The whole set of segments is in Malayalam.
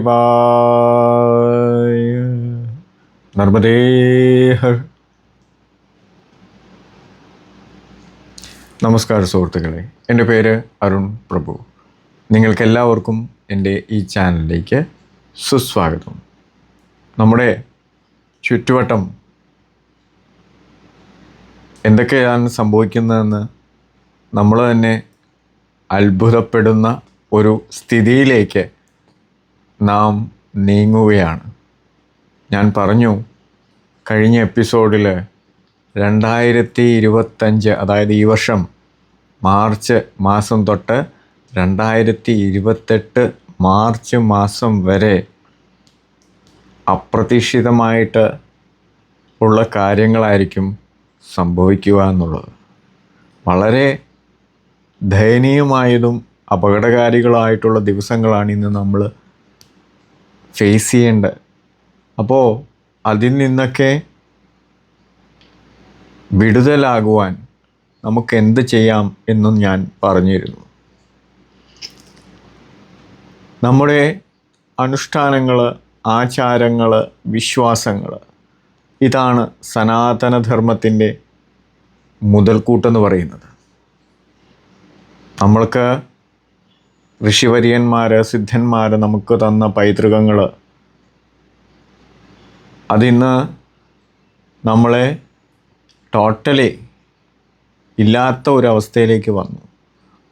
ശിവായ നർമ്മദേ ഹർ നമസ്കാര സുഹൃത്തുക്കളെ എന്റെ പേര് അരുൺ പ്രഭു. നിങ്ങൾക്കെല്ലാവർക്കും എന്റെ ഈ ചാനലിലേക്ക് സുസ്വാഗതം. നമ്മുടെ ചുറ്റുവട്ടം എന്തൊക്കെയാണ് സംഭവിക്കുന്നതെന്ന് നമ്മൾ തന്നെ അത്ഭുതപ്പെടുന്ന ഒരു സ്ഥിതിയിലേക്ക് നാം നീങ്ങുകയാണ്. ഞാൻ പറഞ്ഞു കഴിഞ്ഞ എപ്പിസോഡിൽ രണ്ടായിരത്തി ഇരുപത്തഞ്ച് അതായത് ഈ വർഷം മാർച്ച് മാസം തൊട്ട് രണ്ടായിരത്തി ഇരുപത്തെട്ട് മാർച്ച് മാസം വരെ അപ്രതീക്ഷിതമായിട്ട് ഉള്ള കാര്യങ്ങളായിരിക്കും സംഭവിക്കുക എന്നുള്ളത്. വളരെ ദയനീയമായതും അപകടകാരികളായിട്ടുള്ള ദിവസങ്ങളാണ് ഇന്ന് നമ്മൾ ഫേസ് ചെയ്യേണ്ട. അപ്പോൾ അതിൽ നിന്നൊക്കെ വിടുതലാകുവാൻ നമുക്ക് എന്ത് ചെയ്യാം എന്നും ഞാൻ പറഞ്ഞിരുന്നു. നമ്മുടെ അനുഷ്ഠാനങ്ങൾ ആചാരങ്ങൾ വിശ്വാസങ്ങൾ ഇതാണ് സനാതനധർമ്മത്തിന്റെ മുതൽക്കൂട്ടെന്ന് പറയുന്നത്. നമ്മൾക്ക് ഋഷിവര്യന്മാർ സിദ്ധന്മാർ നമുക്ക് തന്ന പൈതൃകങ്ങൾ അതിന്ന് നമ്മളെ ടോട്ടലി ഇല്ലാത്ത ഒരവസ്ഥയിലേക്ക് വന്നു.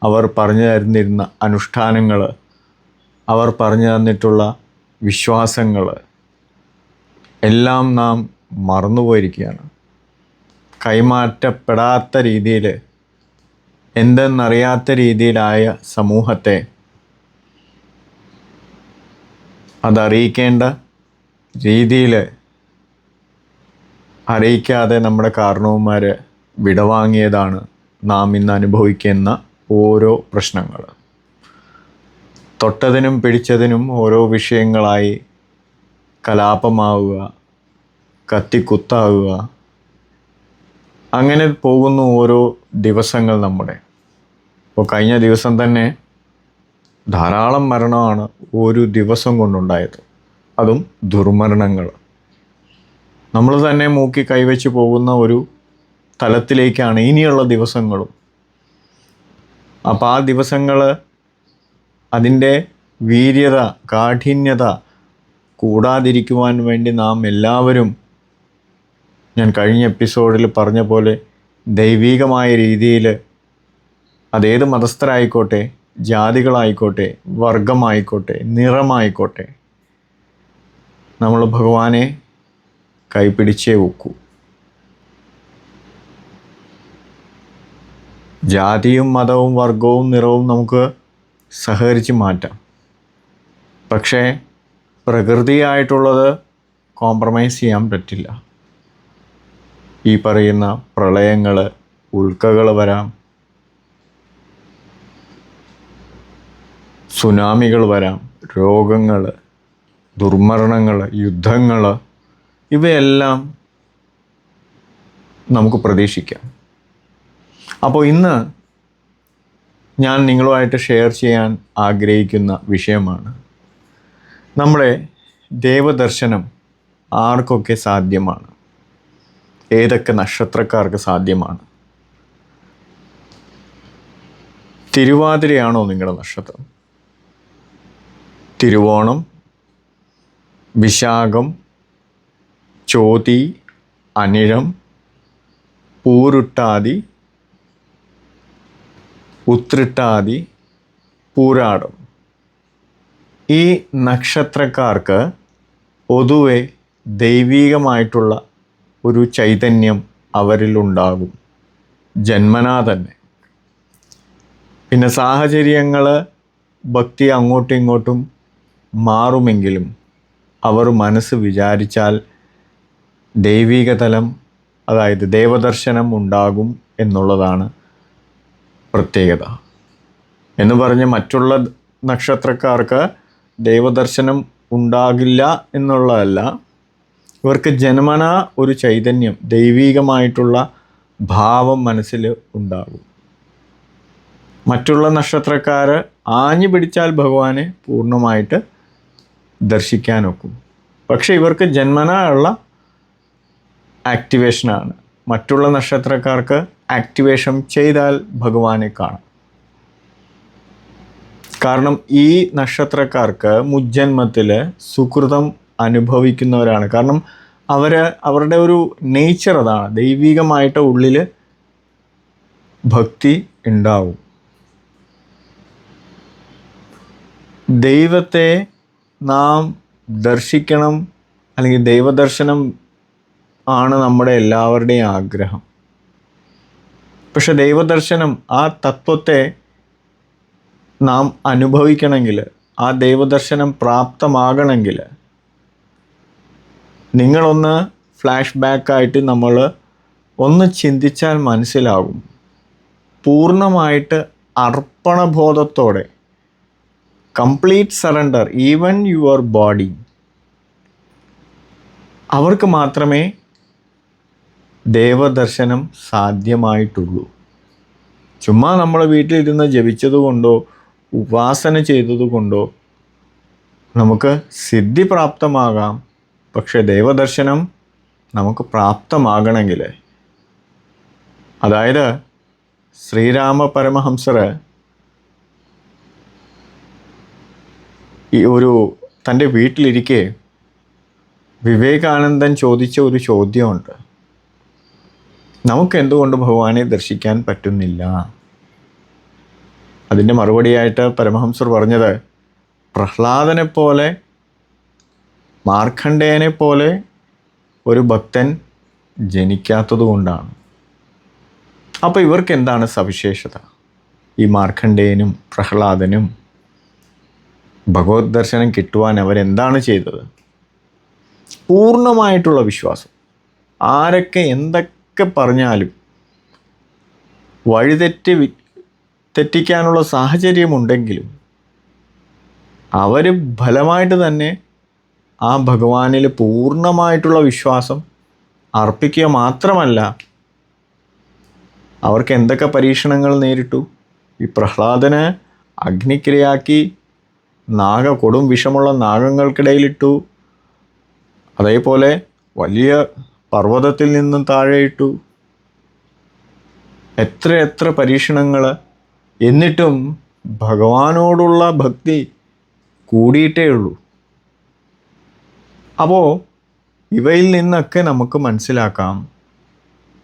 അവർ പറഞ്ഞു തരുന്നിരുന്ന അനുഷ്ഠാനങ്ങൾ അവർ പറഞ്ഞു തന്നിട്ടുള്ള വിശ്വാസങ്ങൾ എല്ലാം നാം മറന്നുപോയിരിക്കുകയാണ് കൈമാറ്റപ്പെടാത്ത രീതിയിൽ എന്തെന്നറിയാത്ത രീതിയിലായ സമൂഹത്തെ അതറിയിക്കേണ്ട രീതിയിൽ അറിയിക്കാതെ നമ്മുടെ കാരണവന്മാർ വിടവാങ്ങിയതാണ് നാം ഇന്ന് അനുഭവിക്കുന്ന ഓരോ പ്രശ്നങ്ങൾ. തൊട്ടതിനും പിടിച്ചതിനും ഓരോ വിഷയങ്ങളായി കലാപമാവുക കത്തിക്കുത്താവുക അങ്ങനെ പോകുന്നു ഓരോ ദിവസങ്ങൾ നമ്മുടെ. ഇപ്പോൾ കഴിഞ്ഞ ദിവസം തന്നെ ധാരാളം മരണമാണ് ഒരു ദിവസം കൊണ്ടുണ്ടായത്. അതും ദുർമരണങ്ങൾ നമ്മൾ തന്നെ മൂക്കി കൈവച്ച് പോകുന്ന ഒരു തലത്തിലേക്കാണ് ഇനിയുള്ള ദിവസങ്ങളും. അപ്പോൾ ആ ദിവസങ്ങൾ അതിന്റെ വീര്യത കാഠിന്യത കൂടാതിരിക്കുവാൻ വേണ്ടി നാം എല്ലാവരും ഞാൻ കഴിഞ്ഞ എപ്പിസോഡിൽ പറഞ്ഞ പോലെ ദൈവീകമായ രീതിയിൽ അതേത് മതസ്ഥരായിക്കോട്ടെ ജാതികളായിക്കോട്ടെ വർഗമായിക്കോട്ടെ നിറമായിക്കോട്ടെ നമ്മൾ ഭഗവാനെ കൈപിടിച്ചേ വെക്കൂ ജാതിയും മതവും വർഗവും നിറവും നമുക്ക് സഹകരിച്ച് മാറ്റാം. പക്ഷേ പ്രകൃതിയായിട്ടുള്ളത് കോംപ്രമൈസ് ചെയ്യാൻ പറ്റില്ല. ഈ പറയുന്ന പ്രളയങ്ങൾ ഉൽക്കകൾ വരാം സുനാമികൾ വരാം രോഗങ്ങൾ ദുർമരണങ്ങൾ യുദ്ധങ്ങൾ ഇവയെല്ലാം നമുക്ക് പ്രതീക്ഷിക്കാം. അപ്പോൾ ഇന്ന് ഞാൻ നിങ്ങളുമായിട്ട് ഷെയർ ചെയ്യാൻ ആഗ്രഹിക്കുന്ന വിഷയമാണ് നമ്മുടെ ദേവദർശനം ആർക്കൊക്കെ സാധ്യമാണ്? ഏതൊക്കെ നക്ഷത്രക്കാർക്ക് സാധ്യമാണ്? തിരുവാതിരയാണോ നിങ്ങളുടെ നക്ഷത്രം? തിരുവോണം വിശാഖം ചോതി അനിഴം പൂരുട്ടാതി ഉത്രിട്ടാതി പൂരാടം. ഈ നക്ഷത്രക്കാർക്ക് പൊതുവെ ദൈവീകമായിട്ടുള്ള ഒരു ചൈതന്യം അവരിലുണ്ടാകും ജന്മനാ തന്നെ. പിന്നെ സാഹചര്യങ്ങൾ ഭക്തി അങ്ങോട്ടും ഇങ്ങോട്ടും മാറുമെങ്കിലും അവർ മനസ്സ് വിചാരിച്ചാൽ ദൈവികതലം അതായത് ദേവദർശനം ഉണ്ടാകും എന്നുള്ളതാണ് പ്രത്യേകത. എന്ന് പറഞ്ഞ് മറ്റുള്ള നക്ഷത്രക്കാർക്ക് ദൈവദർശനം ഉണ്ടാകില്ല എന്നുള്ളതല്ല ഇവർക്ക് ജന്മന ഒരു ചൈതന്യം ദൈവീകമായിട്ടുള്ള ഭാവം മനസ്സിൽ ഉണ്ടാകും. മറ്റുള്ള നക്ഷത്രക്കാർ ആഞ്ഞു പിടിച്ചാൽ ഭഗവാനെ പൂർണമായിട്ട് ദർശിക്കാനൊക്കും. പക്ഷേ ഇവർക്ക് ജന്മന ഉള്ള ആക്ടിവേഷനാണ്. മറ്റുള്ള നക്ഷത്രക്കാർക്ക് ആക്ടിവേഷൻ ചെയ്താൽ ഭഗവാനെ കാണാം. കാരണം ഈ നക്ഷത്രക്കാർക്ക് മുജ്ജന്മത്തിൽ സുഹൃതം അനുഭവിക്കുന്നവരാണ്. കാരണം അവർ അവരുടെ ഒരു നേച്ചർ അതാണ്. ദൈവികമായിട്ട് ഉള്ളിൽ ഭക്തി ഉണ്ടാവും. ദൈവത്തെ നാം ദർശിക്കണം അല്ലെങ്കിൽ ദൈവദർശനം ആണ് നമ്മുടെ എല്ലാവരുടെയും ആഗ്രഹം. പക്ഷെ ദൈവദർശനം ആ തത്വത്തെ നാം അനുഭവിക്കണമെങ്കിൽ ആ ദൈവദർശനം പ്രാപ്തമാകണമെങ്കിൽ നിങ്ങളൊന്ന് ഫ്ലാഷ് ബാക്കായിട്ട് നമ്മൾ ഒന്ന് ചിന്തിച്ചാൽ മനസ്സിലാകും. പൂർണമായിട്ട് അർപ്പണബോധത്തോടെ complete surrender even your body. അവർക്ക് മാത്രമേ ദേവദർശനം സാധ്യമായിട്ടുള്ളൂ. ചുമ്മാ നമ്മൾ വീട്ടിലിരുന്ന് ജപിച്ചതുകൊണ്ടോ ഉപാസന ചെയ്തതുകൊണ്ടോ നമുക്ക് സിദ്ധി പ്രാപ്തമാകാം. പക്ഷെ ദേവദർശനം നമുക്ക് പ്രാപ്തമാകണമെങ്കിൽ അതായത് ശ്രീരാമ പരമഹംസർ ഈ ഒരു തന്റെ വീട്ടിലിരിക്കെ വിവേകാനന്ദൻ ചോദിച്ച ഒരു ചോദ്യമുണ്ട്. നമുക്ക് എന്തുകൊണ്ട് ഭഗവാനെ ദർശിക്കാൻ പറ്റുന്നില്ല? അതിന്റെ മറുപടിയായിട്ട് പരമഹംസർ പറഞ്ഞത് പ്രഹ്ലാദനെ പോലെ മാർക്കണ്ഡേയനെ പോലെ ഒരു ഭക്തൻ ജനിക്കാത്തത് കൊണ്ടാണ് അപ്പോൾ ഇവർക്ക് എന്താണ് സവിശേഷത? ഈ മാർക്കണ്ഡേയനും പ്രഹ്ലാദനും ഭഗവത് ദർശനം കിട്ടുവാൻ അവരെന്താണ് ചെയ്തത്? പൂർണമായിട്ടുള്ള വിശ്വാസം. ആരൊക്കെ എന്തൊക്കെ പറഞ്ഞാലും വഴിതെറ്റി തെറ്റിക്കാനുള്ള സാഹചര്യമുണ്ടെങ്കിലും അവർ ഫലമായിട്ട് തന്നെ ആ ഭഗവാനിൽ പൂർണമായിട്ടുള്ള വിശ്വാസം അർപ്പിക്കുക മാത്രമല്ല അവർക്ക് എന്തൊക്കെ പരീക്ഷണങ്ങൾ നേരിട്ടു? ഈ പ്രഹ്ലാദന് അഗ്നിക്കിരയാക്കി നാഗ കൊടും വിഷമുള്ള നാഗങ്ങൾക്കിടയിലിട്ടു. അതേപോലെ വലിയ പർവതത്തിൽ നിന്നും താഴെയിട്ടു. എത്ര എത്ര പരീക്ഷണങ്ങൾ എന്നിട്ടും ഭഗവാനോടുള്ള ഭക്തി കൂടിയിട്ടേ ഉള്ളൂ. അപ്പോൾ ഇവയിൽ നിന്നൊക്കെ നമുക്ക് മനസ്സിലാക്കാം.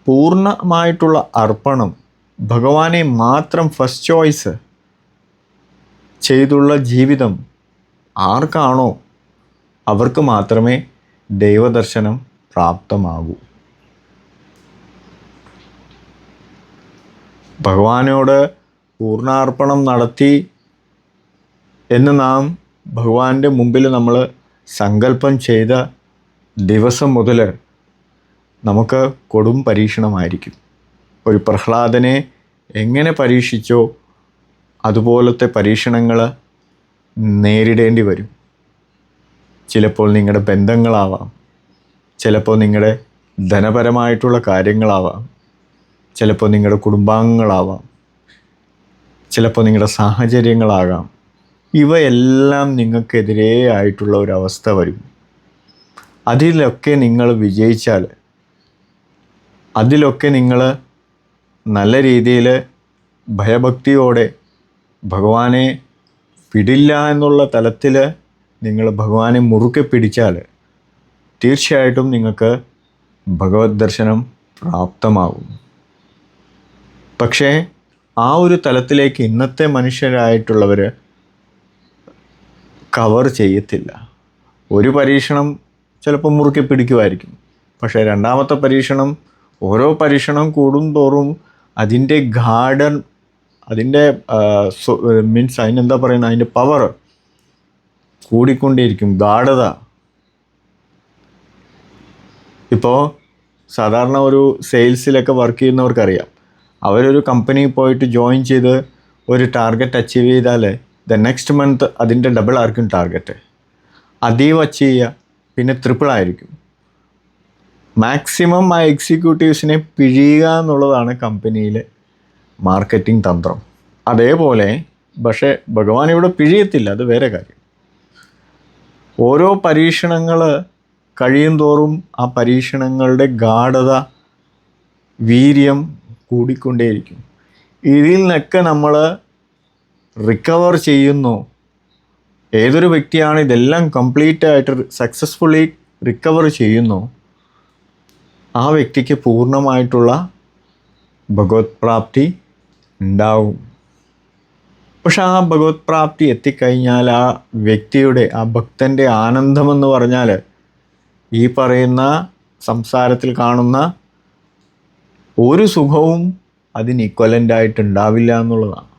പൂർണമായിട്ടുള്ള അർപ്പണം ഭഗവാനെ മാത്രം ഫസ്റ്റ് ചോയ്സ് ചെയ്തുള്ള ജീവിതം ആർക്കാണോ അവർക്ക് മാത്രമേ ദൈവദർശനം പ്രാപ്തമാകൂ. ഭഗവാനോട് പൂർണാർപ്പണം നടത്തി എന്ന് നാം ഭഗവാന്റെ മുമ്പിൽ നമ്മൾ സങ്കല്പം ചെയ്ത ദിവസം മുതൽ നമുക്ക് കൊടും പരീക്ഷണമായിരിക്കും. ഒരു പ്രഹ്ലാദനെ എങ്ങനെ പരീക്ഷിച്ചോ അതുപോലത്തെ പരീക്ഷണങ്ങൾ നേരിടേണ്ടി വരും. ചിലപ്പോൾ നിങ്ങളുടെ ബന്ധങ്ങളാവാം. ചിലപ്പോൾ നിങ്ങളുടെ ധനപരമായിട്ടുള്ള കാര്യങ്ങളാവാം. ചിലപ്പോൾ നിങ്ങളുടെ കുടുംബാംഗങ്ങളാവാം. ചിലപ്പോൾ നിങ്ങളുടെ സാഹചര്യങ്ങളാകാം. ഇവയെല്ലാം നിങ്ങൾക്കെതിരെ ആയിട്ടുള്ള ഒരവസ്ഥ വരും. അതിലൊക്കെ നിങ്ങൾ വിജയിച്ചാൽ അതിലൊക്കെ നിങ്ങൾ നല്ല രീതിയിൽ ഭയഭക്തിയോടെ ഭഗവാനെ വിടില്ല എന്നുള്ള തലത്തിൽ നിങ്ങൾ ഭഗവാനെ മുറുക്കെ പിടിച്ചാൽ തീർച്ചയായിട്ടും നിങ്ങൾക്ക് ഭഗവത് ദർശനം പ്രാപ്തമാകും. പക്ഷേ ആ ഒരു തലത്തിലേക്ക് ഇന്നത്തെ മനുഷ്യരായിട്ടുള്ളവർ കവർ ചെയ്യത്തില്ല. ഒരു പരീക്ഷണം ചിലപ്പോൾ മുറുക്കി പിടിക്കുമായിരിക്കും പക്ഷേ രണ്ടാമത്തെ പരീക്ഷണം ഓരോ പരീക്ഷണം കൂടും തോറും അതിന്റെ ഗാർഡൻ അതിന്റെ മീൻസ് അതിനെന്താ പറയുന്നത്? അതിന്റെ പവർ കൂടിക്കൊണ്ടേയിരിക്കും. ഗാഠത ഇപ്പോൾ സാധാരണ ഒരു സെയിൽസിലൊക്കെ വർക്ക് ചെയ്യുന്നവർക്കറിയാം. അവരൊരു കമ്പനി പോയിട്ട് ജോയിൻ ചെയ്ത് ഒരു ടാർഗറ്റ് അച്ചീവ് ചെയ്താൽ ദ നെക്സ്റ്റ് മന്ത് അതിന്റെ ഡബിൾ ആയിരിക്കും ടാർഗറ്റ് അതീവ് അച്ചീവ് ചെയ്യുക. പിന്നെ ട്രിപ്പിൾ ആയിരിക്കും. മാക്സിമം ആ എക്സിക്യൂട്ടീവ്സിനെ പിഴിയുക എന്നുള്ളതാണ് കമ്പനിയിലെ മാർക്കറ്റിംഗ് തന്ത്രം. അതേപോലെ പക്ഷേ ഭഗവാൻ ഇവിടെ പിഴിയത്തില്ല. അത് വേറെ കാര്യം. ഓരോ പരീക്ഷണങ്ങൾ കഴിയും തോറും ആ പരീക്ഷണങ്ങളുടെ ഗാഢത വീര്യം കൂടിക്കൊണ്ടേയിരിക്കും. ഇതിൽ നിന്നൊക്കെ നമ്മൾ റിക്കവർ ചെയ്യുന്നു. ഏതൊരു വ്യക്തിയാണ് ഇതെല്ലാം കംപ്ലീറ്റ് ആയിട്ട് സക്സസ്ഫുള്ളി റിക്കവർ ചെയ്യുന്നു? ആ വ്യക്തിക്ക് പൂർണമായിട്ടുള്ള ഭഗവത് പ്രാപ്തി ഉണ്ടാവും. പക്ഷെ ആ ഭഗവത് പ്രാപ്തി എത്തിക്കഴിഞ്ഞാൽ ആ വ്യക്തിയുടെ ആ ഭക്തന്റെ ആനന്ദമെന്ന് പറഞ്ഞാൽ ഈ പറയുന്ന സംസാരത്തിൽ കാണുന്ന ഒരു സുഖവും അതിന് ഇക്വലന്റായിട്ട് ഉണ്ടാവില്ല എന്നുള്ളതാണ്.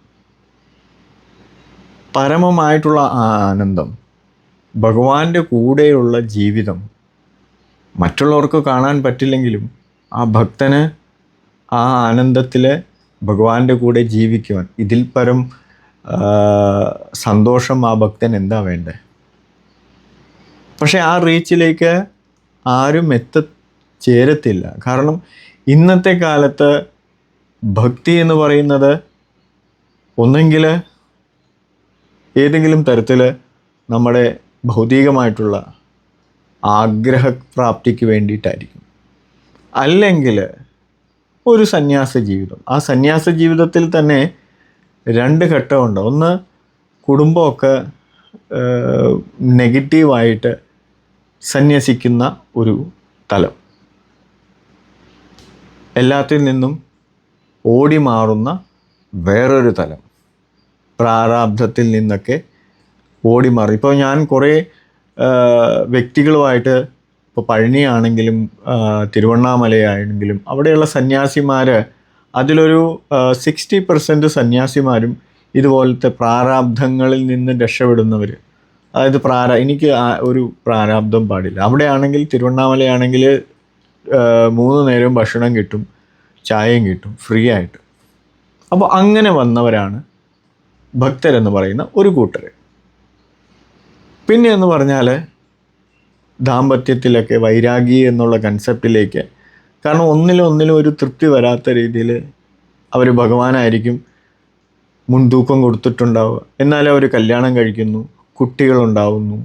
പരമമായിട്ടുള്ള ആ ആനന്ദം ഭഗവാന്റെ കൂടെയുള്ള ജീവിതം മറ്റുള്ളവർക്ക് കാണാൻ പറ്റില്ലെങ്കിലും ആ ഭക്തന് ആ ആനന്ദത്തിൽ ഭഗവാന്റെ കൂടെ ജീവിക്കുവാൻ ഇതിൽ പരം സന്തോഷം ആ ഭക്തൻ എന്താ വേണ്ടേ? പക്ഷെ ആ റീച്ചിലേക്ക് ആരും എത്ത എത്തിച്ചേരത്തില്ല കാരണം ഇന്നത്തെ കാലത്ത് ഭക്തി എന്ന് പറയുന്നത് ഒന്നെങ്കിൽ ഏതെങ്കിലും തരത്തിൽ നമ്മുടെ ഭൗതികമായിട്ടുള്ള ആഗ്രഹപ്രാപ്തിക്ക് വേണ്ടിയിട്ടായിരിക്കും. അല്ലെങ്കിൽ ഒരു സന്യാസ ജീവിതം ആ സന്യാസ ജീവിതത്തിൽ തന്നെ രണ്ട് ഘട്ടമുണ്ട്. ഒന്ന് കുടുംബമൊക്കെ നെഗറ്റീവായിട്ട് സന്യസിക്കുന്ന ഒരു തലം. എല്ലാത്തിൽ നിന്നും ഓടി മാറുന്ന വേറൊരു തലം. പ്രാരാബ്ധത്തിൽ നിന്നൊക്കെ ഓടി മാറി. ഇപ്പോൾ ഞാൻ കുറേ വ്യക്തികളുമായിട്ട് ഇപ്പോൾ പഴനിയാണെങ്കിലും തിരുവണ്ണാമലയാണെങ്കിലും അവിടെയുള്ള സന്യാസിമാർ അതിലൊരു സിക്സ്റ്റി പെർസെന്റ് സന്യാസിമാരും ഇതുപോലത്തെ പ്രാരാബ്ധങ്ങളിൽ നിന്ന് രക്ഷപ്പെടുന്നവർ അതായത് പ്രാര എനിക്ക് ഒരു പ്രാരാബ്ധം പാടില്ല. അവിടെയാണെങ്കിൽ തിരുവണ്ണാമലയാണെങ്കിൽ മൂന്ന് നേരം ഭക്ഷണം കിട്ടും ചായയും കിട്ടും ഫ്രീ ആയിട്ട്. അപ്പോൾ അങ്ങനെ വന്നവരാണ് ഭക്തരെന്ന് പറയുന്ന ഒരു കൂട്ടർ പിന്നെ എന്ന് പറഞ്ഞാൽ ദാമ്പത്യത്തിലൊക്കെ വൈരാഗി എന്നുള്ള കൺസെപ്റ്റിലേക്ക് കാരണം ഒന്നിലും ഒന്നിലും ഒരു തൃപ്തി വരാത്ത രീതിയിൽ അവർ ഭഗവാനായിരിക്കും മുൻതൂക്കം കൊടുത്തിട്ടുണ്ടാവുക. എന്നാൽ അവർ കല്യാണം കഴിക്കുന്നു കുട്ടികളുണ്ടാവുന്നു.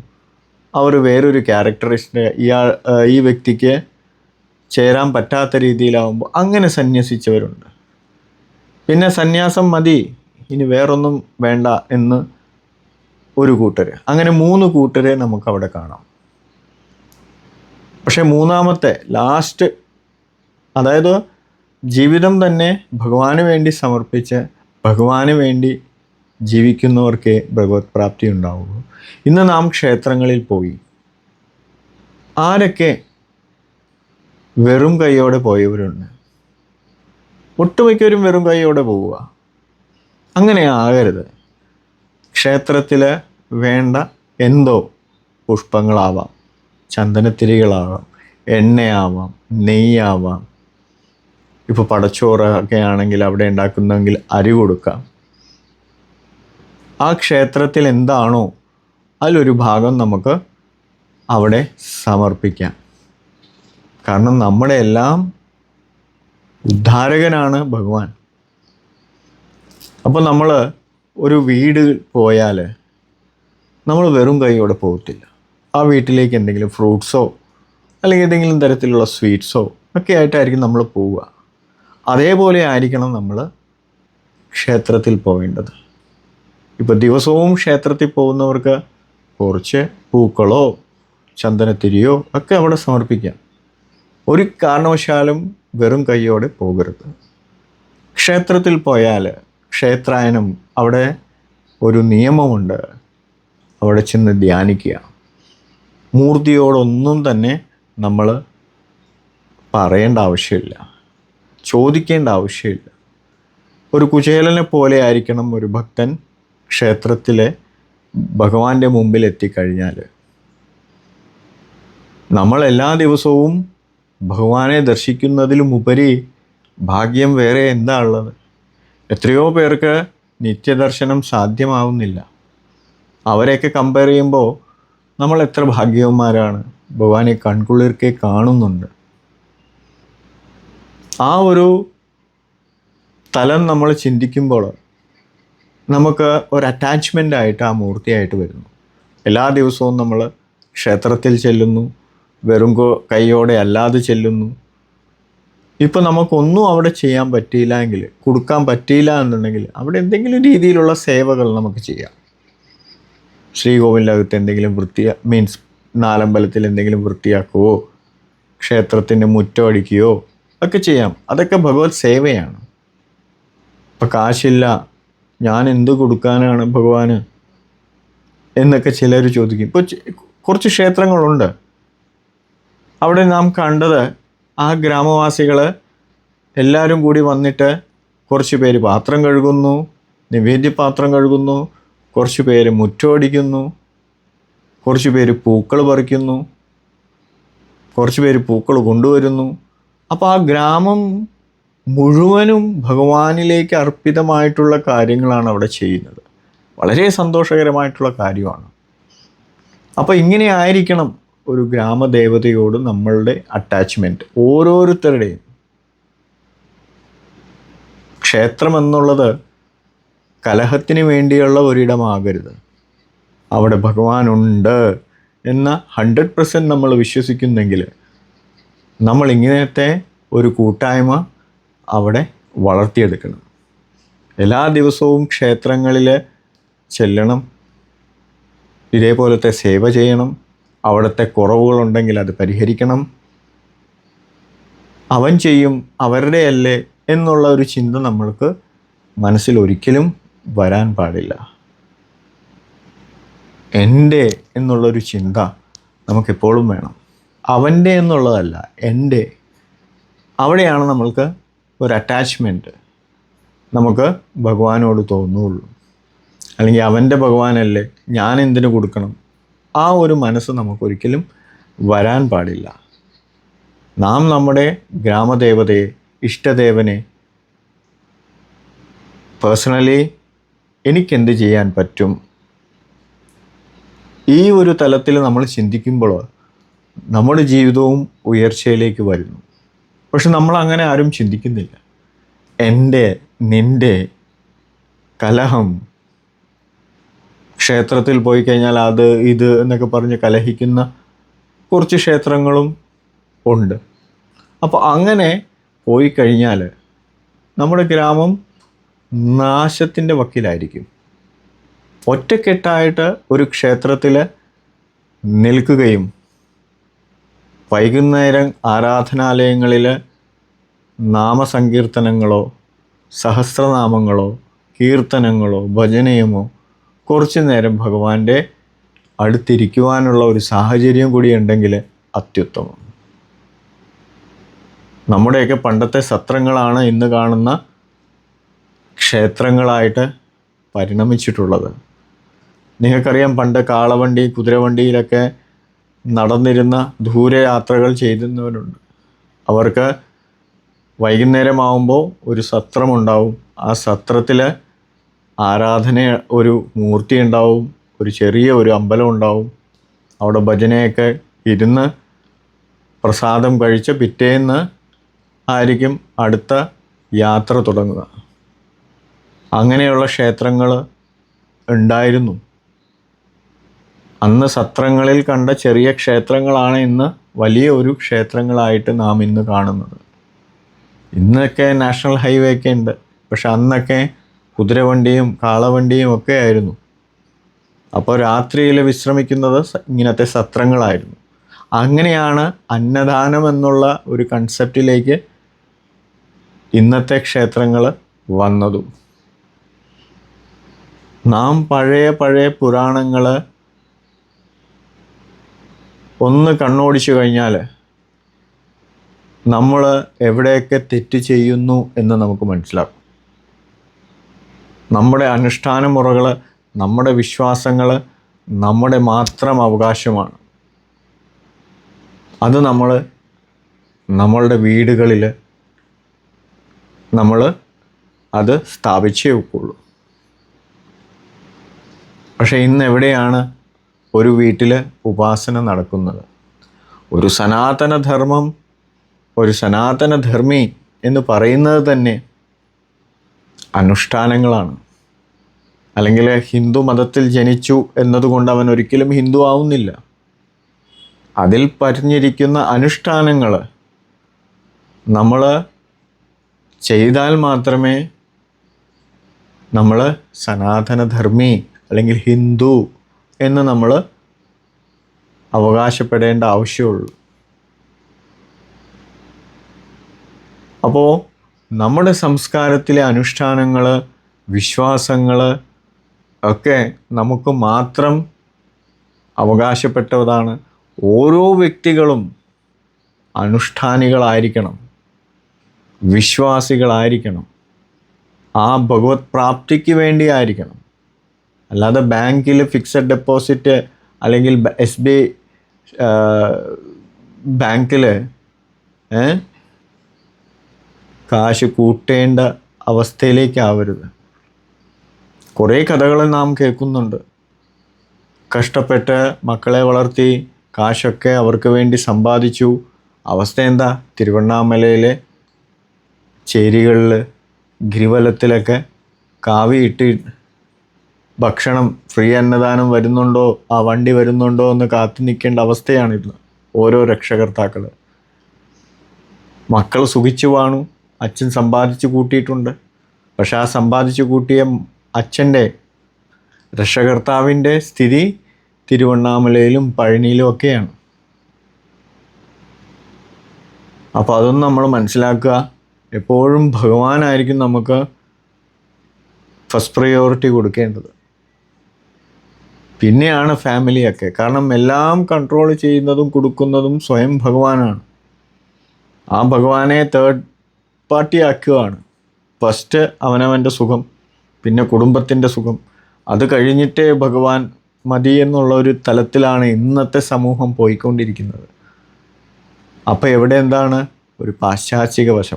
അവർ വേറൊരു ക്യാരക്ടറിസ്റ്റ് ഇയാൾ ഈ വ്യക്തിക്ക് ചേരാൻ പറ്റാത്ത രീതിയിലാവുമ്പോൾ അങ്ങനെ സന്യസിച്ചവരുണ്ട്. പിന്നെ സന്യാസം മതി ഇനി വേറൊന്നും വേണ്ട എന്ന് ഒരു കൂട്ടർ അങ്ങനെ മൂന്ന് കൂട്ടരെ നമുക്കവിടെ കാണാം. പക്ഷെ മൂന്നാമത്തെ ലാസ്റ്റ് അതായത് ജീവിതം തന്നെ ഭഗവാന് വേണ്ടി സമർപ്പിച്ച് ഭഗവാന് വേണ്ടി ജീവിക്കുന്നവർക്കേ ഭഗവത് പ്രാപ്തി ഉണ്ടാവുള്ളൂ. ഇന്ന് നാം ക്ഷേത്രങ്ങളിൽ പോയി. ആരൊക്കെ വെറും കൈയോടെ പോയവരുണ്ട്? ഒട്ടുമിക്കവരും വെറും കൈയോടെ പോവുക. അങ്ങനെ ആകരുത്. ക്ഷേത്രത്തിൽ വേണ്ട എന്തോ പുഷ്പങ്ങളാവാം. ചന്ദനത്തിരികളാവാം എണ്ണയാവാം നെയ്യാവാം. ഇപ്പോൾ പടച്ചോറ് ഒക്കെ ആണെങ്കിൽ അവിടെ ഉണ്ടാക്കുന്നെങ്കിൽ അരി കൊടുക്കാം. ആ ക്ഷേത്രത്തിൽ എന്താണോ അതിലൊരു ഭാഗം നമുക്ക് അവിടെ സമർപ്പിക്കാം. കാരണം നമ്മുടെ എല്ലാം ഉദ്ധാരകനാണ് ഭഗവാൻ. അപ്പോൾ നമ്മൾ ഒരു വീട് പോയാൽ നമ്മൾ വെറും കൈയോടെ പോകത്തില്ല. ആ വീട്ടിലേക്ക് എന്തെങ്കിലും ഫ്രൂട്ട്സോ അല്ലെങ്കിൽ ഏതെങ്കിലും തരത്തിലുള്ള സ്വീറ്റ്സോ ഒക്കെ ആയിട്ടായിരിക്കും നമ്മൾ പോവുക. അതേപോലെ ആയിരിക്കണം നമ്മൾ ക്ഷേത്രത്തിൽ പോവേണ്ടത്. ഇപ്പോൾ ദിവസവും ക്ഷേത്രത്തിൽ പോകുന്നവർക്ക് കുറച്ച് പൂക്കളോ ചന്ദനത്തിരിയോ ഒക്കെ അവിടെ സമർപ്പിക്കാം. ഒരു കാരണവശാലും വെറും കൈയോടെ പോകരുത്. ക്ഷേത്രത്തിൽ പോയാൽ ക്ഷേത്രായനം അവിടെ ഒരു നിയമമുണ്ട്. അവിടെ ചെന്ന് ധ്യാനിക്കുക. മൂർത്തിയോടൊന്നും തന്നെ നമ്മൾ പറയേണ്ട ആവശ്യമില്ല. ചോദിക്കേണ്ട ആവശ്യമില്ല. ഒരു കുചേലനെ പോലെ ആയിരിക്കണം ഒരു ഭക്തൻ ക്ഷേത്രത്തിലെ ഭഗവാന്റെ മുമ്പിൽ എത്തിക്കഴിഞ്ഞാൽ നമ്മൾ എല്ലാ ദിവസവും ഭഗവാനെ ദർശിക്കുന്നതിലുമുപരി ഭാഗ്യം വേറെ എന്താ ഉള്ളത്? എത്രയോ പേർക്ക് നിത്യദർശനം സാധ്യമാവുന്നില്ല. അവരെയൊക്കെ കമ്പയർ ചെയ്യുമ്പോൾ നമ്മൾ എത്ര ഭാഗ്യവന്മാരാണ്. ഭഗവാനെ കൺകുളിർക്കെ കാണുന്നുണ്ട്. ആ ഒരു തലം നമ്മൾ ചിന്തിക്കുമ്പോൾ നമുക്ക് ഒരു അറ്റാച്ച്മെന്റ് ആയിട്ട് ആ മൂർത്തിയായിട്ട് വരുന്നു. എല്ലാ ദിവസവും നമ്മൾ ക്ഷേത്രത്തിൽ ചെല്ലുന്നു. വെറും കൈയോടെ അല്ലാതെ ചെല്ലുന്നു. ഇപ്പോൾ നമുക്കൊന്നും അവിടെ ചെയ്യാൻ പറ്റിയില്ല എങ്കിൽ കൊടുക്കാൻ പറ്റിയില്ല എന്നുണ്ടെങ്കിൽ അവിടെ എന്തെങ്കിലും രീതിയിലുള്ള സേവകൾ നമുക്ക് ചെയ്യാം. ശ്രീകോവിലകത്ത് എന്തെങ്കിലും വൃത്തിയാ മീൻസ് നാലമ്പലത്തിൽ എന്തെങ്കിലും വൃത്തിയാക്കുവോ? ക്ഷേത്രത്തിന്റെ മുറ്റം അടിക്കുകയോ ഒക്കെ ചെയ്യാം. അതൊക്കെ ഭഗവത് സേവയാണ്. ഇപ്പം കാശില്ല ഞാൻ എന്ത് കൊടുക്കാനാണ് ഭഗവാന്? എന്നൊക്കെ ചിലർ ചോദിക്കും. ഇപ്പോൾ കുറച്ച് ക്ഷേത്രങ്ങളുണ്ട്. അവിടെ നാം കണ്ടത് ആ ഗ്രാമവാസികൾ എല്ലാവരും കൂടി വന്നിട്ട് കുറച്ച് പേര് പാത്രം കഴുകുന്നു നിവേദ്യ പാത്രം കഴുകുന്നു കുറച്ച് പേര് മുറ്റമടിക്കുന്നു കുറച്ച് പേര് പൂക്കൾ പറിക്കുന്നു. കുറച്ച് പേര് പൂക്കൾ കൊണ്ടുവരുന്നു. അപ്പോൾ ആ ഗ്രാമം മുഴുവനും ഭഗവാനിലേക്ക് അർപ്പിതമായിട്ടുള്ള കാര്യങ്ങളാണ് അവിടെ ചെയ്യുന്നത്. വളരെ സന്തോഷകരമായിട്ടുള്ള കാര്യമാണ്. അപ്പോൾ ഇങ്ങനെ ആയിരിക്കണം ഒരു ഗ്രാമദേവതയോട് നമ്മളുടെ അറ്റാച്ച്മെന്റ് ഓരോരുത്തരുടെയും. ക്ഷേത്രം എന്നുള്ളത് കലഹത്തിന് വേണ്ടിയുള്ള ഒരിടമാകരുത്. അവിടെ ഭഗവാനുണ്ട് എന്ന ഹൺഡ്രഡ് പെർസെന്റ് നമ്മൾ വിശ്വസിക്കുന്നെങ്കിൽ നമ്മൾ ഇങ്ങനത്തെ ഒരു കൂട്ടായ്മ അവിടെ വളർത്തിയെടുക്കണം. എല്ലാ ദിവസവും ക്ഷേത്രങ്ങളിൽ ചെല്ലണം ഇതേപോലത്തെ സേവ ചെയ്യണം അവിടുത്തെ കുറവുകളുണ്ടെങ്കിൽ അത് പരിഹരിക്കണം. അവൻ ചെയ്യും അവരുടെയല്ലേ എന്നുള്ള ഒരു ചിന്ത നമ്മൾക്ക് മനസ്സിൽ ഒരിക്കലും വരാൻ പാടില്ല. എന്റെ എന്നുള്ളൊരു ചിന്ത നമുക്കെപ്പോഴും വേണം. അവന്റെ എന്നുള്ളതല്ല എന്റെ. അവിടെയാണ് നമ്മൾക്ക് ഒരു അറ്റാച്ച്മെന്റ് നമുക്ക് ഭഗവാനോട് തോന്നുള്ളൂ. അല്ലെങ്കിൽ അവന്റെ ഭഗവാനല്ലേ ഞാൻ എന്തിനു കൊടുക്കണം? ആ ഒരു മനസ്സ് നമുക്കൊരിക്കലും വരാൻ പാടില്ല. നാം നമ്മുടെ ഗ്രാമദേവതയെ ഇഷ്ടദേവനെ പേഴ്സണലി എനിക്കെന്ത് ചെയ്യാൻ പറ്റും? ഈ ഒരു തലത്തിൽ നമ്മൾ ചിന്തിക്കുമ്പോൾ നമ്മുടെ ജീവിതവും ഉയർച്ചയിലേക്ക് വരുന്നു. പക്ഷെ നമ്മൾ അങ്ങനെ ആരും ചിന്തിക്കുന്നില്ല. എന്റെ നിന്റെ കലഹം ക്ഷേത്രത്തിൽ പോയി കഴിഞ്ഞാൽ അത് ഇത് എന്നൊക്കെ പറഞ്ഞ് കലഹിക്കുന്ന കുറച്ച് ക്ഷേത്രങ്ങളും ഉണ്ട്. അപ്പോൾ അങ്ങനെ പോയി കഴിഞ്ഞാൽ നമ്മുടെ ഗ്രാമം നാശത്തിന്റെ വക്കിലായിരിക്കും. ഒറ്റക്കെട്ടായിട്ട് ഒരു ക്ഷേത്രത്തിൽ നിൽക്കുകയും വൈകുന്നേരം ആരാധനാലയങ്ങളിൽ നാമസങ്കീർത്തനങ്ങളോ സഹസ്രനാമങ്ങളോ കീർത്തനങ്ങളോ ഭജനയമോ കുറച്ചു നേരം ഭഗവാന്റെ അടുത്തിരിക്കുവാനുള്ള ഒരു സാഹചര്യം കൂടി ഉണ്ടെങ്കിൽ അത്യുത്തമം. നമ്മുടെയൊക്കെ പണ്ടത്തെ സത്രങ്ങളാണ് ഇന്ന് കാണുന്ന ക്ഷേത്രങ്ങളായിട്ട് പരിണമിച്ചിട്ടുള്ളത്. നിങ്ങൾക്കറിയാം പണ്ട് കാളവണ്ടി കുതിരവണ്ടിയിലൊക്കെ നടന്നിരുന്ന ദൂരയാത്രകൾ ചെയ്തിരുന്നവരുണ്ട്. അവർക്ക് വൈകുന്നേരമാവുമ്പോൾ ഒരു സത്രമുണ്ടാവും. ആ സത്രത്തിൽ ആരാധന ഒരു മൂർത്തി ഉണ്ടാവും ഒരു ചെറിയ ഒരു അമ്പലം ഉണ്ടാവും. അവിടെ ഭജനയൊക്കെ ഇരുന്ന് പ്രസാദം കഴിച്ച് പിറ്റേന്ന് ആയിരിക്കും അടുത്ത യാത്ര തുടങ്ങുക. അങ്ങനെയുള്ള ക്ഷേത്രങ്ങൾ ഉണ്ടായിരുന്നു. അന്ന് സത്രങ്ങളിൽ കണ്ട ചെറിയ ക്ഷേത്രങ്ങളാണ് ഇന്ന് വലിയ ഒരു ക്ഷേത്രങ്ങളായിട്ട് നാം ഇന്ന് കാണുന്നത്. ഇന്നൊക്കെ നാഷണൽ ഹൈവേ ഒക്കെ ഉണ്ട്. പക്ഷെ അന്നൊക്കെ കുതിരവണ്ടിയും കാളവണ്ടിയും ഒക്കെ ആയിരുന്നു. അപ്പോൾ രാത്രിയിൽ വിശ്രമിക്കുന്നത് ഇങ്ങനത്തെ സത്രങ്ങളായിരുന്നു. അങ്ങനെയാണ് അന്നദാനം എന്നുള്ള ഒരു കൺസെപ്റ്റിലേക്ക് ഇന്നത്തെ ക്ഷേത്രങ്ങൾ വന്നതും. നാം പഴയ പഴയ പുരാണങ്ങൾ ഒന്ന് കണ്ണോടിച്ചു കഴിഞ്ഞാൽ നമ്മൾ എവിടെയൊക്കെ തെറ്റ് ചെയ്യുന്നു എന്ന് നമുക്ക് മനസ്സിലാക്കും നമ്മുടെ അനുഷ്ഠാന മുറകൾ നമ്മുടെ വിശ്വാസങ്ങൾ നമ്മുടെ മാത്രം അവകാശമാണ്. അത് നമ്മൾ നമ്മളുടെ വീടുകളിൽ നമ്മൾ അത് സ്ഥാപിച്ചേ പക്ഷേ ഇന്ന് എവിടെയാണ് ഒരു വീട്ടിൽ ഉപാസന നടക്കുന്നത്? ഒരു സനാതനധർമ്മം ഒരു സനാതനധർമ്മി എന്ന് പറയുന്നത് തന്നെ അനുഷ്ഠാനങ്ങളാണ്. അല്ലെങ്കിൽ ഹിന്ദു മതത്തിൽ ജനിച്ചു എന്നതുകൊണ്ട് അവൻ ഒരിക്കലും ഹിന്ദു ആവുന്നില്ല. അതിൽ പറഞ്ഞിരിക്കുന്ന അനുഷ്ഠാനങ്ങൾ നമ്മൾ ചെയ്താൽ മാത്രമേ നമ്മൾ സനാതനധർമ്മി അല്ലെങ്കിൽ ഹിന്ദു എന്ന് നമ്മൾ അവകാശപ്പെടേണ്ട ആവശ്യമുള്ളൂ. അപ്പോൾ നമ്മുടെ സംസ്കാരത്തിലെ അനുഷ്ഠാനങ്ങൾ വിശ്വാസങ്ങൾ ഒക്കെ നമുക്ക് മാത്രം അവകാശപ്പെട്ടതാണ്. ഓരോ വ്യക്തികളും അനുഷ്ഠാനികളായിരിക്കണം വിശ്വാസികളായിരിക്കണം ആ ഭഗവത് പ്രാപ്തിക്ക് വേണ്ടിയായിരിക്കണം. അല്ലാതെ ബാങ്കിൽ ഫിക്സഡ് ഡെപ്പോസിറ്റ് അല്ലെങ്കിൽ എസ് ബി ബാങ്കിൽ കാശ് കൂട്ടേണ്ട അവസ്ഥയിലേക്കാവരുത്. കുറേ കഥകൾ നാം കേൾക്കുന്നുണ്ട്. കഷ്ടപ്പെട്ട് മക്കളെ വളർത്തി കാശൊക്കെ അവർക്ക് വേണ്ടി സമ്പാദിച്ചു. അവസ്ഥ എന്താ? തിരുവണ്ണാമലയിലെ ചേരികളിൽ ഗിരിവലത്തിലൊക്കെ കാവിയിട്ട് ഭക്ഷണം ഫ്രീ അന്നദാനം വരുന്നുണ്ടോ? ആ വണ്ടി വരുന്നുണ്ടോ എന്ന് കാത്തു നിൽക്കേണ്ട അവസ്ഥയാണിത്. ഓരോ രക്ഷകർത്താക്കൾ മക്കൾ സുഖിച്ചു വാണു. അച്ഛൻ സമ്പാദിച്ചു കൂട്ടിയിട്ടുണ്ട്. പക്ഷെ ആ സമ്പാദിച്ചു കൂട്ടിയ അച്ഛന്റെ രക്ഷകർത്താവിന്റെ സ്ഥിതി തിരുവണ്ണാമലയിലും പഴനിയിലും ഒക്കെയാണ്. അപ്പോൾ അതൊന്നും നമ്മൾ മനസ്സിലാക്കുക. എപ്പോഴും ഭഗവാനായിരിക്കും നമുക്ക് ഫസ്റ്റ് പ്രയോറിറ്റി കൊടുക്കേണ്ടത്. പിന്നെയാണ് ഫാമിലിയൊക്കെ കാരണം എല്ലാം കൺട്രോൾ ചെയ്യുന്നതും കൊടുക്കുന്നതും സ്വയം ഭഗവാനാണ്. ആ ഭഗവാനെ തേർഡ് പാർട്ടി ആക്കുകയാണ്. ഫസ്റ്റ് അവനവന്റെ സുഖം പിന്നെ കുടുംബത്തിന്റെ സുഖം. അത് കഴിഞ്ഞിട്ടേ ഭഗവാൻ മതി എന്നുള്ള ഒരു തലത്തിലാണ് ഇന്നത്തെ സമൂഹം പോയിക്കൊണ്ടിരിക്കുന്നത്. അപ്പോൾ എവിടെ എന്താണ്? ഒരു പാശ്ചാത്യിക വശം.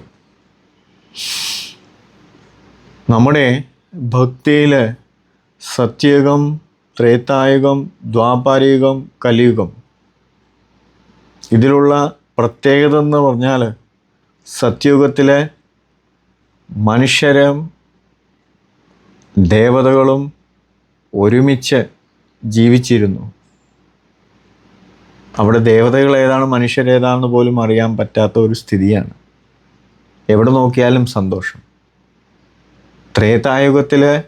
നമ്മുടെ ഭക്തിയിൽ സത്യയുഗം ത്രേതായുഗം ദ്വാപാരയുഗം കലിയുഗം. ഇതിലുള്ള പ്രത്യേകത എന്ന് പറഞ്ഞാൽ സത്യയുഗത്തിലെ മനുഷ്യരും ദേവതകളും ഒരുമിച്ച് ജീവിച്ചിരുന്നു. അവിടെ ദേവതകൾ ഏതാണ് മനുഷ്യരേതാണെന്ന് പോലും അറിയാൻ പറ്റാത്ത ഒരു സ്ഥിതിയാണ്. എവിടെ നോക്കിയാലും സന്തോഷം. ത്രേതായുഗത്തിൽ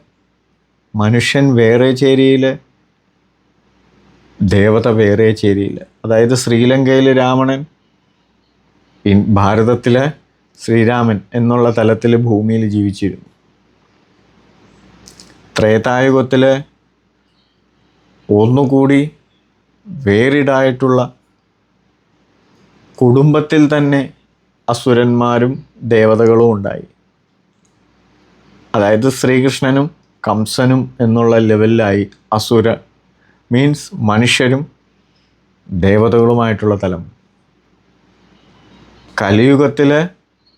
മനുഷ്യൻ വേറെ ചേരിയിൽ ദേവത വേറെ ചേരിയിൽ അതായത് ശ്രീലങ്കയിൽ രാവണൻ ഭാരതത്തിലെ ശ്രീരാമൻ എന്നുള്ള തലത്തിൽ ഭൂമിയിൽ ജീവിച്ചിരുന്നു. ത്രേതായുഗത്തിൽ ഒന്നുകൂടി വേറിടായിട്ടുള്ള കുടുംബത്തിൽ തന്നെ അസുരന്മാരും ദേവതകളും ഉണ്ടായി. അതായത് ശ്രീകൃഷ്ണനും കംസനും എന്നുള്ള ലെവലിലായി അസുര മീൻസ് മനുഷ്യരും ദേവതകളുമായിട്ടുള്ള തലം. കലിയുഗത്തിലെ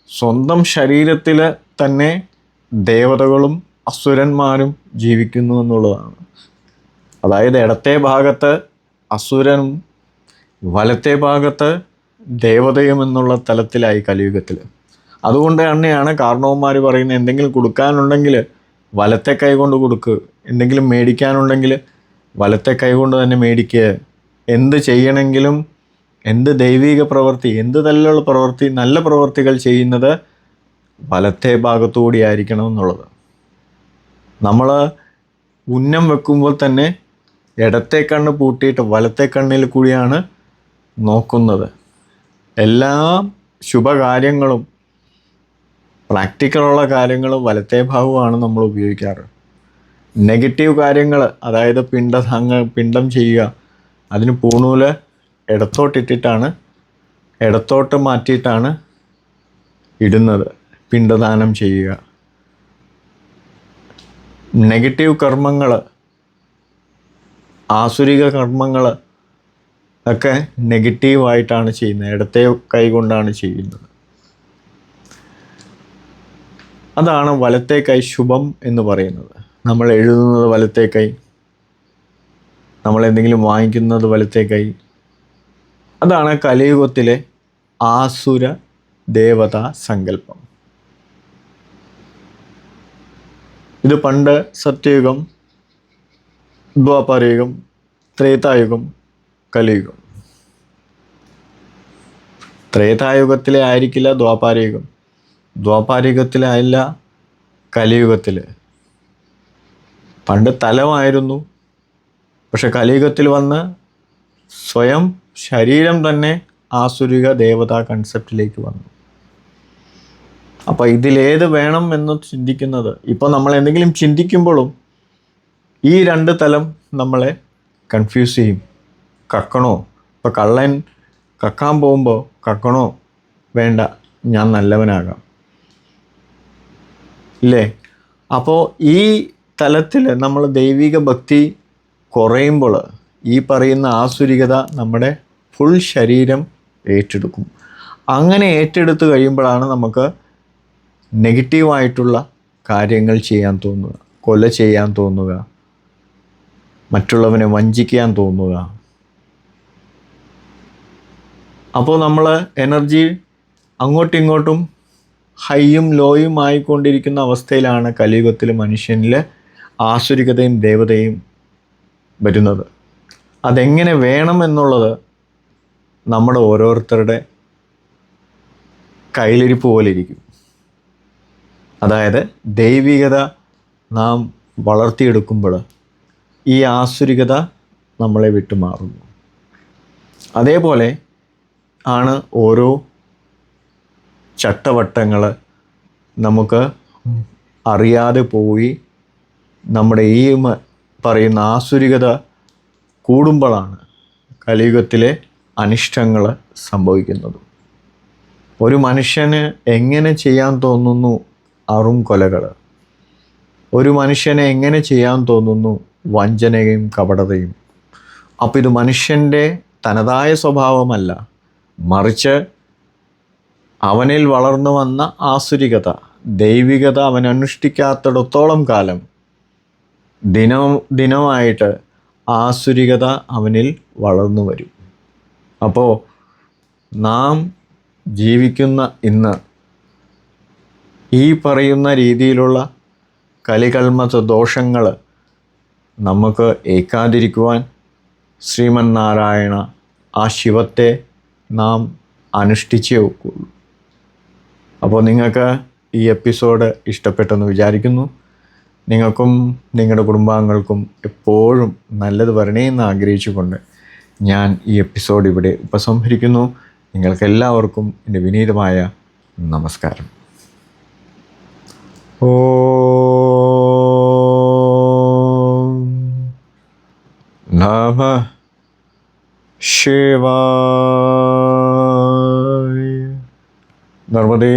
സ്വന്തം ശരീരത്തിൽ തന്നെ ദേവതകളും അസുരന്മാരും ജീവിക്കുന്നു എന്നുള്ളതാണ്. അതായത് ഇടത്തെ ഭാഗത്ത് അസുരനും വലത്തെ ഭാഗത്ത് ദേവതയും എന്നുള്ള തലത്തിലായി കലിയുഗത്തിൽ അതുകൊണ്ട് തന്നെയാണ് കാരണവന്മാർ പറയുന്നത് എന്തെങ്കിലും കൊടുക്കാനുണ്ടെങ്കിൽ വലത്തെ കൈ കൊണ്ട് കൊടുക്കുക എന്തെങ്കിലും മേടിക്കാനുണ്ടെങ്കിൽ വലത്തെ കൈ കൊണ്ട് തന്നെ മേടിക്കുക എന്ത് ചെയ്യണമെങ്കിലും എന്ത് ദൈവിക പ്രവൃത്തി എന്ത് തല്ലുള്ള പ്രവൃത്തി നല്ല പ്രവൃത്തികൾ ചെയ്യുന്നത് വലത്തെ ഭാഗത്തുകൂടി ആയിരിക്കണം എന്നുള്ളത്. നമ്മൾ ഉന്നം വെക്കുമ്പോൾ തന്നെ ഇടത്തെ കണ്ണ് പൂട്ടിയിട്ട് വലത്തെ കണ്ണിൽ കൂടിയാണ് നോക്കുന്നത്. എല്ലാ ശുഭകാര്യങ്ങളും പ്രാക്ടിക്കലുള്ള കാര്യങ്ങൾ വലത്തേ ഭാഗമാണ് നമ്മൾ ഉപയോഗിക്കാറ്. നെഗറ്റീവ് കാര്യങ്ങൾ അതായത് പിണ്ടസംഗ പിണ്ടം ചെയ്യുക അതിന് പൂണൂൽ ഇടത്തോട്ടിട്ടിട്ടാണ് ഇടത്തോട്ട് മാറ്റിയിട്ടാണ് ഇടുന്നത് പിണ്ടദാനം ചെയ്യുക. നെഗറ്റീവ് കർമ്മങ്ങൾ ആസുരിക കർമ്മങ്ങൾ ഒക്കെ നെഗറ്റീവായിട്ടാണ് ചെയ്യുന്നത് ഇടത്തെ കൈ കൊണ്ടാണ് ചെയ്യുന്നത്. അതാണ് വലത്തെ കൈ ശുഭം എന്ന് പറയുന്നത്. നമ്മൾ എഴുതുന്നത് വലത്തെ കൈ നമ്മൾ എന്തെങ്കിലും വാങ്ങിക്കുന്നത് വലത്തെ കൈ അതാണ് കലിയുഗത്തിലെ ആസുര ദേവതാ സങ്കല്പം. ഇത് പണ്ട് സത്യയുഗം ദ്വാപരയുഗം ത്രേതായുഗം കലിയുഗം. ത്രേതായുഗത്തിലെ ആയിരിക്കില്ല ദ്വാപാരയുഗം. ദ്വാപാരയുഗത്തിലായില്ല കലിയുഗത്തിൽ പണ്ട് തലമായിരുന്നു. പക്ഷെ കലിയുഗത്തിൽ വന്ന് സ്വയം ശരീരം തന്നെ ആസുരിക ദേവതാ കൺസെപ്റ്റിലേക്ക് വന്നു. അപ്പോൾ ഇതിലേത് വേണം എന്ന് ചിന്തിക്കുന്നത്? ഇപ്പോൾ നമ്മൾ എന്തെങ്കിലും ചിന്തിക്കുമ്പോഴും ഈ രണ്ട് തലം നമ്മളെ കൺഫ്യൂസ് ചെയ്യും. കക്കണോ? ഇപ്പോൾ കള്ളൻ കക്കാൻ പോകുമ്പോൾ കക്കണോ? വേണ്ട ഞാൻ നല്ലവനാകാം. ഇല്ലേ അപ്പോൾ ഈ തലത്തിൽ നമ്മൾ ദൈവിക ഭക്തി കുറയുമ്പോൾ ഈ പറയുന്ന ആസുരികത നമ്മുടെ ഫുൾ ശരീരം ഏറ്റെടുക്കും. അങ്ങനെ ഏറ്റെടുത്ത് കഴിയുമ്പോഴാണ് നമുക്ക് നെഗറ്റീവായിട്ടുള്ള കാര്യങ്ങൾ ചെയ്യാൻ തോന്നുക കൊല ചെയ്യാൻ തോന്നുക മറ്റുള്ളവനെ വഞ്ചിക്കാൻ തോന്നുക. അപ്പോൾ നമ്മൾ എനർജി അങ്ങോട്ടും ഇങ്ങോട്ടും ഹൈയും ലോയും ആയിക്കൊണ്ടിരിക്കുന്ന അവസ്ഥയിലാണ് കലിയുഗത്തിൽ മനുഷ്യനിൽ ആസുരികതയും ദേവതയും വരുന്നത്. അതെങ്ങനെ വേണം എന്നുള്ളത് നമ്മുടെ ഓരോരുത്തരുടെ കയ്യിലിരിപ്പ് പോലെ ഇരിക്കും. അതായത് ദൈവികത നാം വളർത്തിയെടുക്കുമ്പോൾ ഈ ആസുരികത നമ്മളെ വിട്ടുമാറുന്നു. അതേപോലെ ആണ് ഓരോ ചട്ടവട്ടങ്ങൾ നമുക്ക് അറിയാതെ പോയി നമ്മുടെ ഈ പറയുന്ന ആസുരികത കൂടുമ്പോഴാണ് കലിയുഗത്തിലെ അനിഷ്ടങ്ങൾ സംഭവിക്കുന്നത്. ഒരു മനുഷ്യന് എങ്ങനെ ചെയ്യാൻ തോന്നുന്നു അറും കൊലകൾ? ഒരു മനുഷ്യനെ എങ്ങനെ ചെയ്യാൻ തോന്നുന്നു വഞ്ചനയും കപടതയും? അപ്പോൾ ഇത് മനുഷ്യന്റെ തനതായ സ്വഭാവമല്ല. മറിച്ച് അവനിൽ വളർന്നു വന്ന ആസുരികത ദൈവികത അവൻ അനുഷ്ഠിക്കാത്തിടത്തോളം കാലം ദിനം ദിനമായിട്ട് ആസുരികത അവനിൽ വളർന്നു വരും. അപ്പോൾ നാം ജീവിക്കുന്ന ഇന്ന് ഈ പറയുന്ന രീതിയിലുള്ള കലികൽമത ദോഷങ്ങൾ നമുക്ക് ഏക്കാതിരിക്കുവാൻ ശ്രീമന്നാരായണ ആ ശിവത്തെ നാം അനുഷ്ഠിച്ചേ ഒക്കുള്ളൂ. അപ്പോൾ നിങ്ങൾക്ക് ഈ എപ്പിസോഡ് ഇഷ്ടപ്പെട്ടെന്ന് വിചാരിക്കുന്നു. നിങ്ങൾക്കും നിങ്ങളുടെ കുടുംബാംഗങ്ങൾക്കും എപ്പോഴും നല്ലത് വരണേ എന്ന് ആഗ്രഹിച്ചുകൊണ്ട് ഞാൻ ഈ എപ്പിസോഡ് ഇവിടെ ഉപസംഹരിക്കുന്നു. നിങ്ങൾക്കെല്ലാവർക്കും എന്റെ വിനീതമായ നമസ്കാരം. ഓ നമ ശിവായ നർമ്മദേ